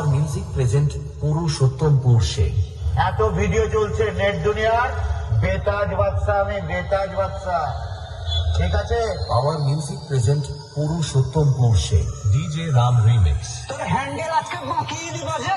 Hour music present Purushottampur পুরুষে এত video চলছে নেট দুনিয়ার। বেতাজ বাদশা আমি বেতাজ বাদশা। ঠিক আছে? আওয়ার মিউজিক প্রেজেন্ট পুরুষোত্তম পুরুষে ডিজে রাম রিমিক্স তোর হ্যান্ডেল আজকে বাঁকিয়ে দিবা যে।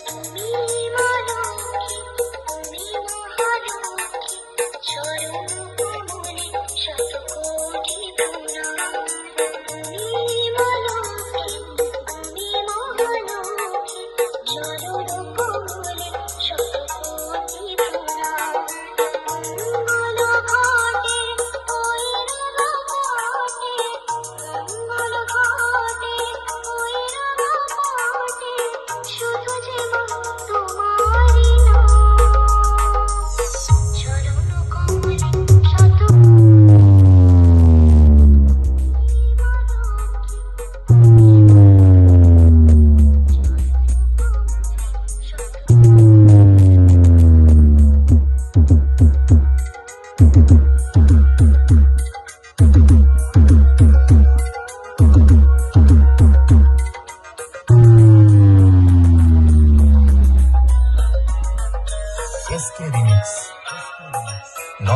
me.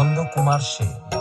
নন্দকুমার সেন।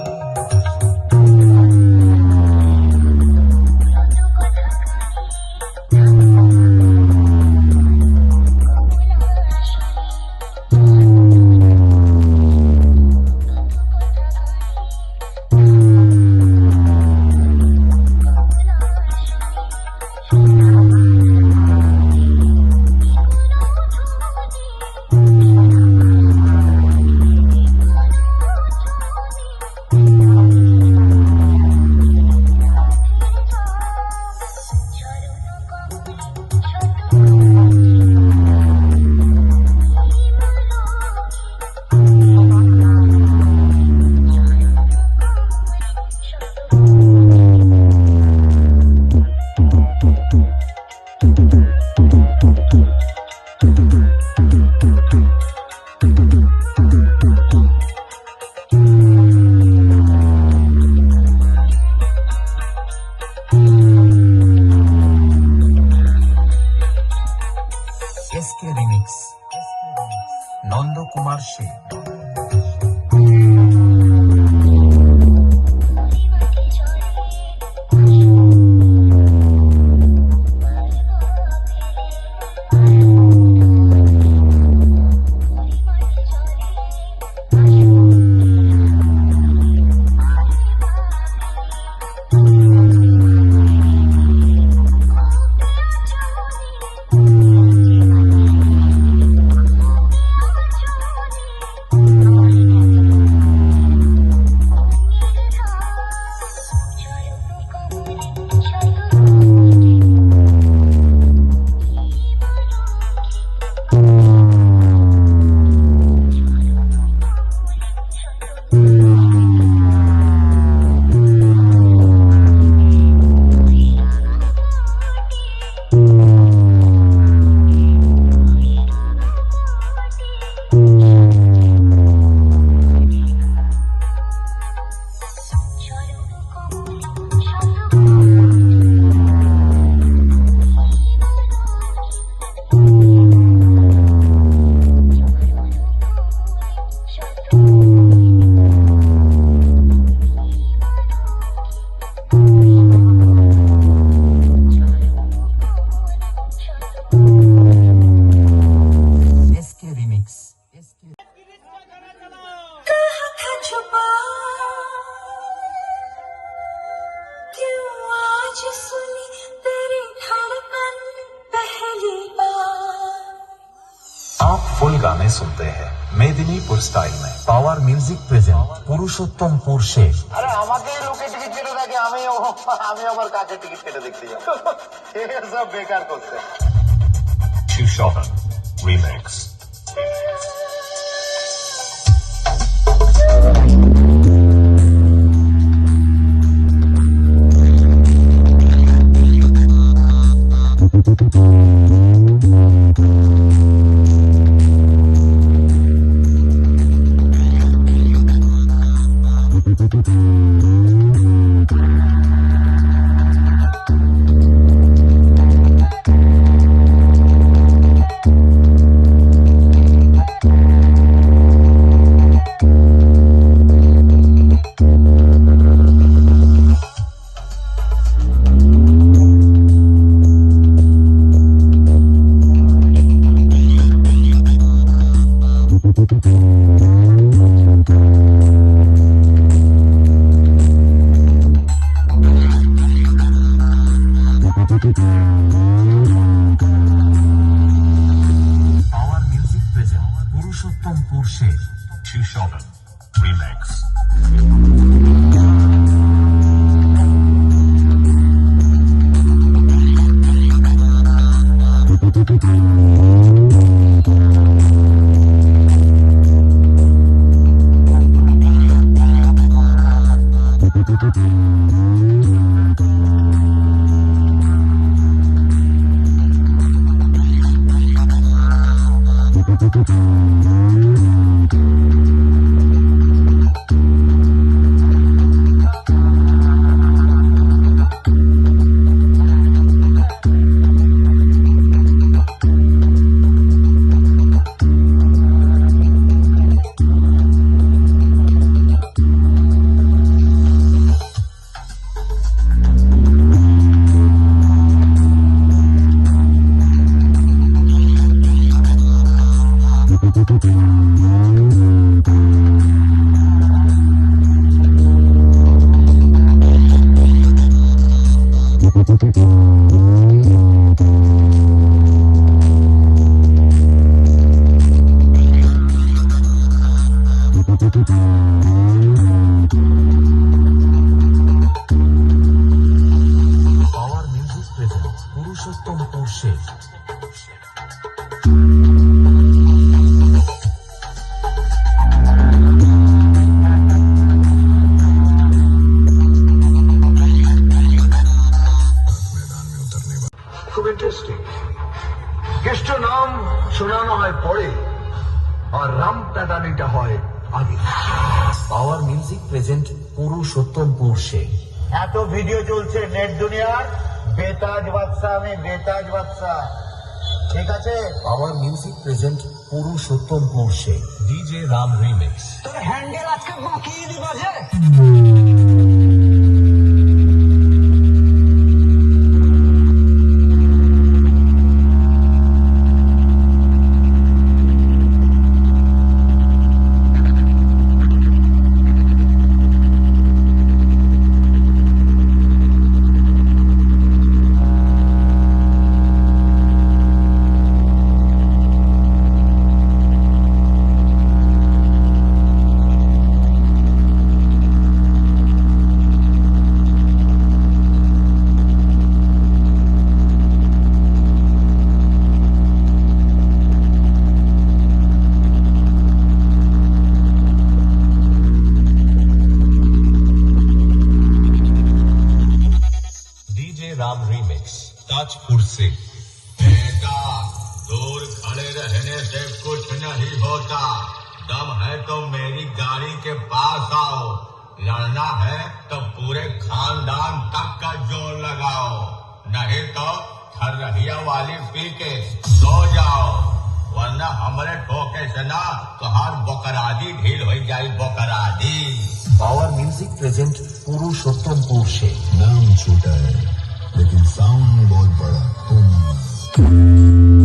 गाने सुनते हैं मेदिनीपुर स्टाइल में power music present Purushottampur Sheikh আরে আমাকে লোকে টিকিট কেটে দেখে আমি ও- আমি আবার কাকে টিকিট কেটে দেখতে যাবো সব বেকার করছে Shushovan Remix Power Music present Purushottompur Sheikh Shushovan power music present Purushottam পুরুষে এত ভিডিও চলছে নেট দুনিয়ার। বেতাজ বাদশাহ আমি বেতাজ বাদশাহ ঠিক আছে? পাওয়ার মিউজিক প্রেজেন্ট পুরুষোত্তম পুরুষে ডিজে রাম রিমিক্স তোর হ্যান্ডেল আজকে বাকিয়ে দিবা ताजपुर से। बेटा दूर खड़े रहने से कुछ नहीं होता। दम है तो मेरी गाड़ी के पास आओ। लड़ना है तो पूरे खानदान तक का ज़ोर लगाओ। नहीं तो थर्रहिया वाली पी के सो जाओ। वरना हमारे ठोके से ना तो हर बोकरादी ढील हो जाए बोकरादी। Power Music present Purushottompur Sheikh नाम छोटा है। लेकिन साउंड बहुत बड़ा। तुम।